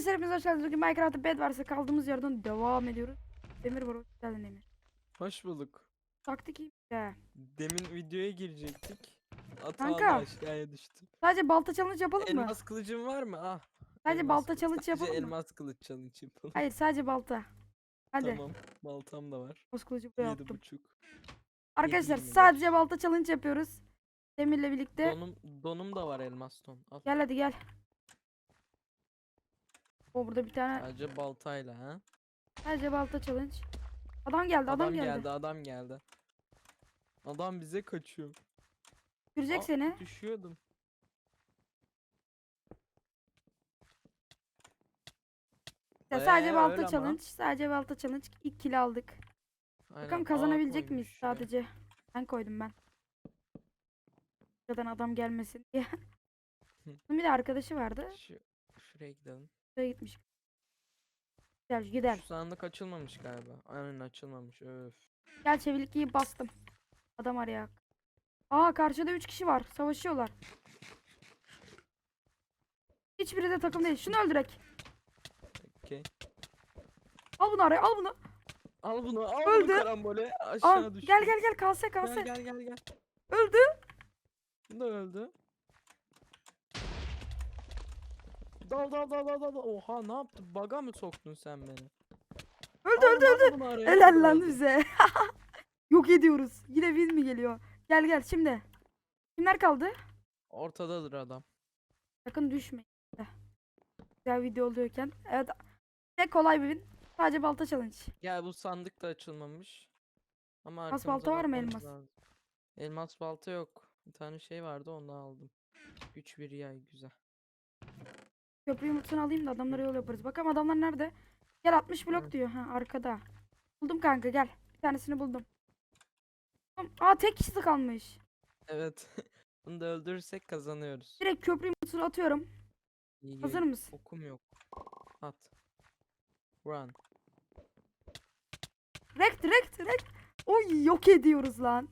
Arkadaşlar hepiniz hoş geldiniz. Bugün Minecraft'ta bed varsa kaldığımız yerden devam ediyoruz. Demir var hoş geldin Demir. Hoş bulduk. Taktik iyi. Demin videoya girecektik. Hatalı Kanka. aşağıya düştüm. Sadece balta challenge yapalım mı? Elmas kılıcın var mı? Ah. Sadece elmas balta challenge yapalım mı? elmas kılıç challenge yapalım. Hayır sadece balta. Hadi. Tamam. Baltam da var. Boz kılıcı buraya Yedi attım. buçuk. Arkadaşlar yirmi sadece balta challenge yapıyoruz. Demir'le birlikte. Donum, donum da var elmas don. Al. Gel hadi gel. O burada bir tane Sadece baltayla ha. sadece balta challenge. Adam geldi adam, Adam geldi. geldi adam geldi. Adam bize kaçıyor. Görecek Aa, seni. Düşüyordum. Ya sadece Ee, balta öyle ama. challenge. Sadece balta challenge. İlk kill aldık. Aynen, Bakalım ağ kazanabilecek miyiz koymuş şuraya. sadece. Ben koydum ben. Zaten adam gelmesin diye. Bunun bir de arkadaşı vardı. Şu, şuraya gidelim. Şuraya gitmiş. Gel gider. Şu sandık açılmamış galiba. Aynen açılmamış. Öf. Gel çevilik iyi bastım. Adam araya. Aa karşıda 3 kişi var. Savaşıyorlar. Hiçbiri de takım değil. Şunu öldürek. Okey. Al bunu araya al bunu. Al bunu al Öldü. bunu karambole Al. aşağı düştü. Gel gel gel kalse Gel kalse. gel gel gel. Öldü. Bu da öldü. Dal dal dal dal dal. Oha ne yaptın? Baga mı soktun sen beni? Öldü öldü öldü. Helal lan bize. Yok ediyoruz. Yine win mi geliyor? Gel gel şimdi. Kimler kaldı? Ortadadır adam. Sakın düşmeyin. Güzel video oluyorken. Evet. Ne kolay bir win. Sadece balta challenge. Gel bu sandık da açılmamış. Ama Elmas balta var mı elmas? lazım. Elmas balta yok. Bir tane şey vardı onu aldım. Güç bir yay güzel. Köprü yumurtasını alayım da adamlara yol yaparız. Bakalım adamlar nerede? Gel 60 blok diyor. Ha arkada. Buldum kanka gel. Bir tanesini buldum. Aa tek kişi kalmış. Evet. Bunu da öldürürsek kazanıyoruz. Direkt köprü yumurtasını atıyorum. İyi, Hazır mısın? Okum yok. At. Run. Direkt direkt direkt. Oy yok ediyoruz lan.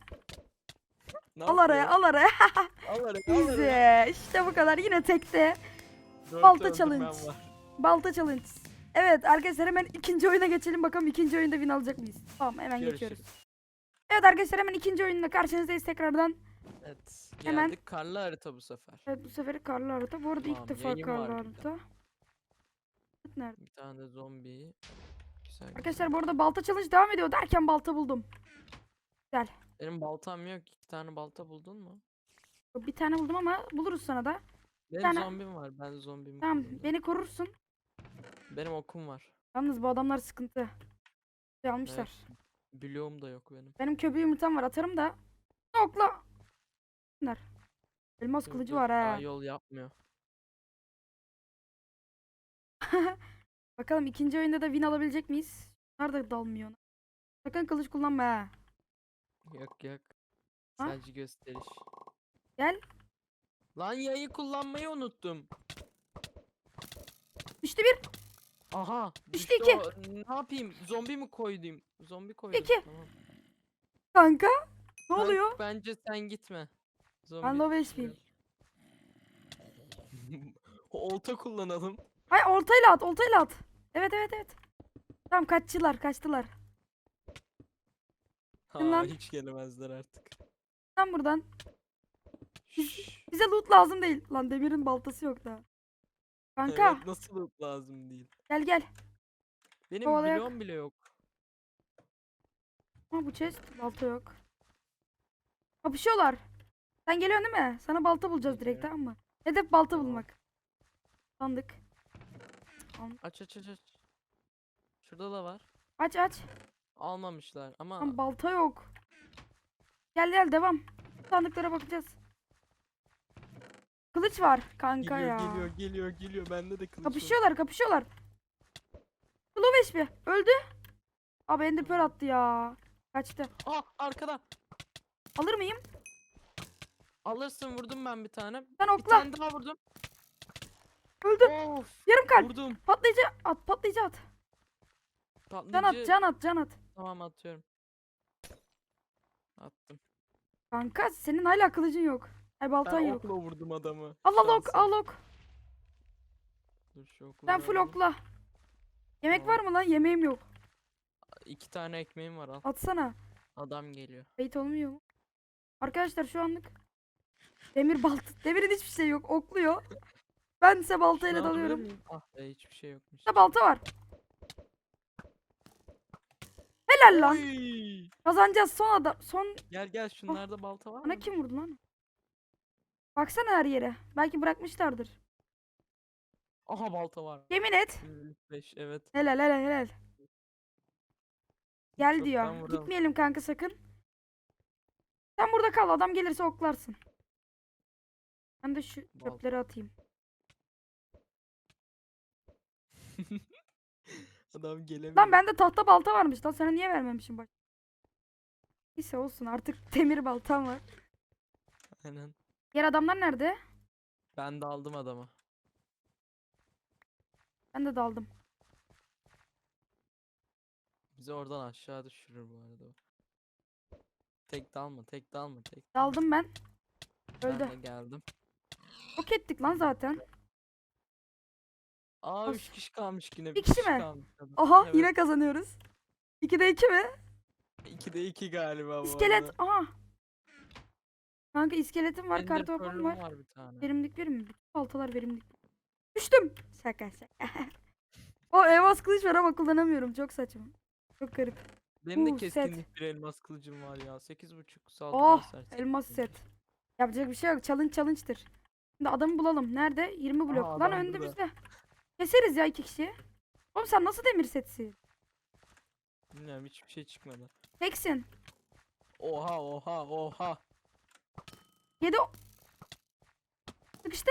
Ne Al araya yapıyor? al araya. Al araya. al araya. İşte bu kadar. Yine tekte. Dört Balta öldürmem challenge. var. Balta challenge. Evet arkadaşlar hemen ikinci oyuna geçelim. Bakalım ikinci oyunda win alacak mıyız? Tamam hemen geçiyoruz. Görüşürüz. Evet arkadaşlar hemen ikinci oyunla karşınızdayız tekrardan. Evet. Hemen- Geldik karlı harita bu sefer. Evet bu sefer karlı harita. Bu arada Tamam, ilk defa yayın var karlı bir de. harita. Nerede? Bir tane de zombi. Güzel. Arkadaşlar bu arada balta challenge devam ediyor derken balta buldum. güzel. Benim baltam yok. İki tane balta buldun mu? Bir tane buldum ama buluruz sana da. Benim tane- zombim var. Ben zombimi Tamam beni korursun. Benim okum var. Yalnız bu adamlar sıkıntı. Şey almışlar. Bloğum da yok benim. Benim köprü yumurtam var atarım da. Okla. Bunlar. Elmas Dur, kılıcı dur. var Aa, ha. yol yapmıyor. Bakalım ikinci oyunda da win alabilecek miyiz? Bunlar da dalmıyor. Sakın kılıç kullanma ha. Yok yok. Ha? Sadece gösteriş. Gel. Lan yayı kullanmayı unuttum. Düştü bir. Aha. İşte düştü iki. o. Ne yapayım? Zombi mi koydum? Zombi koydum. İki. Tamam. Kanka. Ne Ben- oluyor? Bence sen gitme. Zombi. Ben low HP'yim. Olta kullanalım. Ay oltayla at oltayla at. Evet evet evet. Tamam kaçtılar kaçtılar. Ha, lan. hiç gelemezler artık. Sen buradan. Bize loot lazım değil. Lan demirin baltası yok da. Kanka Evet, nasıl loot lazım değil. gel gel. Benim Kovalayak. bloğum bile yok. Ama bu chest balta yok. Kapışıyorlar. Sen geliyorsun değil mi? Sana balta bulacağız direkt tamam mı? Hedef balta bulmak. Sandık. Aç aç aç aç. Şurada da var. Aç aç. Almamışlar ama Lan balta yok. Gel gel devam. Sandıklara bakacağız. Kılıç var kanka geliyor ya. geliyor geliyor geliyor. Bende de kılıç var. Kapışıyorlar kapışıyorlar. Slow HP. Öldü. Abi ender pearl attı ya. Kaçtı. Ah arkada. Alır mıyım? Alırsın vurdum ben bir tane. Sen Bir okla. tane daha vurdum. Öldü. Of. Yarım kalp. Vurdum. Patlayıcı at patlayıcı at. Can at Patlayıcı- can at can at. Tamam atıyorum. Attım. Kanka senin hala kılıcın yok. Ay baltan Ben yok. okla vurdum adamı. Al al ok al ok. Dur şu okları Sen full okla. Yemek var mı lan? Yemeğim yok. İki tane ekmeğim var al. Atsana. Adam geliyor. Bait olmuyor mu? Arkadaşlar şu anlık demir balta. Demirin hiçbir şey yok. Okluyor. Ben ise baltayla Şunu alabilir dalıyorum. miyim? Ah be hiçbir şey yokmuş. Burada balta var. Helal lan. Oy! Kazanacağız son adam. Son Gel gel şunlarda balta var bana mı? kim vurdu lan? Baksana her yere. Belki bırakmışlardır. Aha balta var. Yemin et. 5 evet. Helal helal helal. Gel diyor. Çoktan vuralım. Gitmeyelim kanka sakın. Sen burada kal. Adam gelirse oklarsın. Ben de şu Balta. çöpleri atayım. Adam gelemiyor. Lan bende tahta balta varmış lan. Sana niye vermemişim bak. Neyse olsun artık demir baltam var. Aynen. Diğer adamlar nerede? Ben de aldım adamı. Ben de daldım. Bizi oradan aşağı düşürür bu arada. Tek dalma, tek dalma, tek. Daldım ben. Ben Öldü. de geldim. Yok ettik lan zaten. Aa Of. 3 kişi kalmış yine. Bir kişi mi? kalmış. Aha Evet. yine kazanıyoruz. 2'de 2 mi? 2'de 2 galiba bu İskelet. arada. Aha. Kanka iskeletim var, kartopum var. var bir tane. Verimlilik bir mi? Bütün baltalar verimlilik. Düştüm. Şaka şaka. o elmas kılıç var ama kullanamıyorum. Çok saçma. Çok garip. Benim de Uh, set. keskinlik bir elmas kılıcım var ya. 8.5 saldırı Oh sertlik elmas set. Yapacak bir şey yok. Challenge challenge'dır. Şimdi adamı bulalım. Nerede? 20 blok. Aha, Lan adam önde burada. bizde. Keseriz ya iki kişi. Oğlum sen nasıl demir setsin? Bilmiyorum hiçbir şey çıkmadı. Teksin. Oha oha oha. Yedi o. Sıkıştı.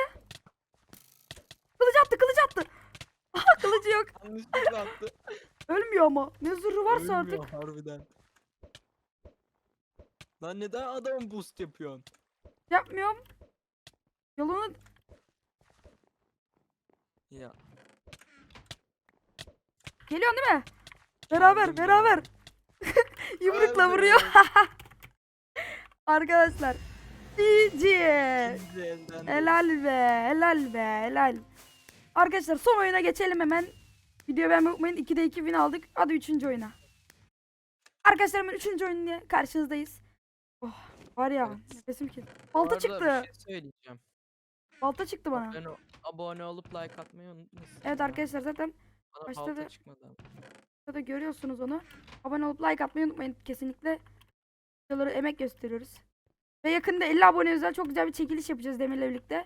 Kılıç attı kılıç attı. Aha kılıcı yok. Yanlışlıkla attı. Ölmüyor ama. Ne zırhı varsa Ölmüyor artık. harbiden. Lan neden adamın boost yapıyorsun? Yapmıyorum. Yolunu Ya. geliyorsun değil mi? Beraber aldım beraber. Yumrukla Hadi. vuruyor. Arkadaşlar. De- Helal be, helal be, helal. Arkadaşlar son oyuna geçelim hemen. Video beğenmeyi unutmayın. 2'de 2 win aldık. Hadi 3. oyuna. Arkadaşlar hemen 3. oyunla karşınızdayız. Oh, var ya Evet. nefesim ki. Balta çıktı. Bir şey söyleyeceğim. Balta çıktı bana. Abone, abone olup like atmayı unutmayın. Evet arkadaşlar zaten Bana başta balta da- çıkmadı. ama. burada görüyorsunuz onu. Abone olup like atmayı unutmayın kesinlikle. Videoları emek gösteriyoruz. Ve yakında 50 abone özel çok güzel bir çekiliş yapacağız Demir'le birlikte.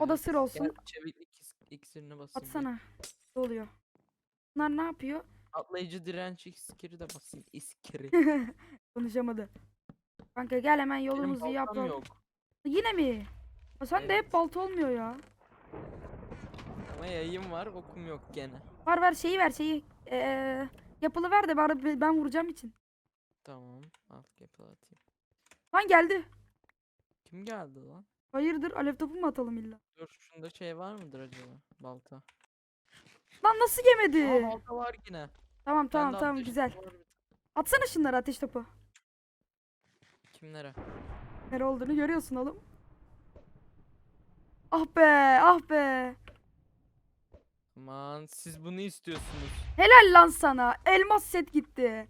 O da sır olsun. Gel çeviklik is- iksirini basayım. bir. Atsana. Ne oluyor? Bunlar ne yapıyor? Atlayıcı direnç iskiri de basayım. İskiri. Konuşamadı. Kanka gel hemen Benim yolumuzu baltam yapalım. yok. Yine mi? Ya sen de hep balta olmuyor ya. Ama yayım var okum yok gene. Var ver şeyi ver şeyi. Ee, yapılı ver de bari be- ben vuracağım için. Tamam. Alt yapı atayım. Lan geldi. Kim geldi lan? Hayırdır alev topu mu atalım illa? Dur şunda şey var mıdır acaba? Balta. Lan nasıl yemedi? Aa balta var yine. tamam tamam Bende tamam ateş güzel. topu var bir- Atsana şunları ateş topu. Kimlere? Nere olduğunu görüyorsun oğlum. Ah be ah be. Aman siz bunu istiyorsunuz. Helal lan sana. Elmas set gitti.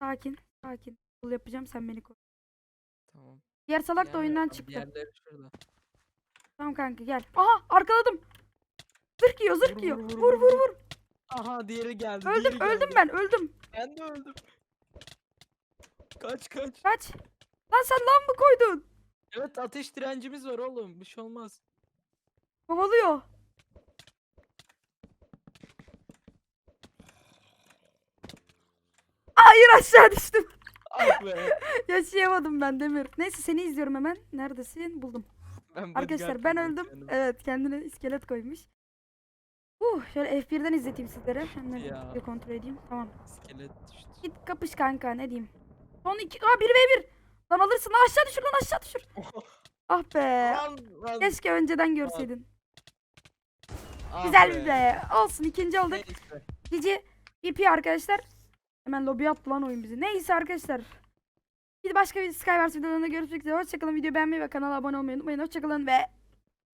Sakin sakin. Bul yapacağım sen beni koy. Tamam. Diğer salak da oyundan çıktı. Diğerleri şurada. Tamam kanka gel. Aha arkaladım. Zırh yiyor zırh Vur, yiyor. vur, Vur vur, vur vur, vur. Aha diğeri geldi. Öldüm diğeri öldüm geldi. ben öldüm. Ben de öldüm. Kaç kaç. Kaç. Lan sen lan mı koydun? Evet ateş direncimiz var oğlum. Bir şey olmaz. Kovalıyor. Hayır aşağı düştüm. Ah be. Yaşayamadım ben Demir. Neyse seni izliyorum hemen. Neredesin? Buldum. Ben Arkadaşlar ben öldüm. kendime. Evet kendine iskelet koymuş. Uh, şöyle F1'den izleteyim sizlere. Hemen kontrol edeyim. Tamam. İskelet düştü. Git kapış kanka ne diyeyim. Son iki... Aa 1v1. Lan alırsın lan aşağı düşür lan aşağı düşür. Ah be. Lan, lan. Keşke önceden görseydin. Ah Güzel be. Olsun ikinci olduk. Neyse. Cici VP arkadaşlar. Hemen lobi attı lan oyun bizi. Neyse arkadaşlar. Bir başka bir Skywars videolarında görüşmek üzere. Hoşçakalın. Video beğenmeyi ve kanala abone olmayı unutmayın. Hoşçakalın ve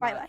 bay bay.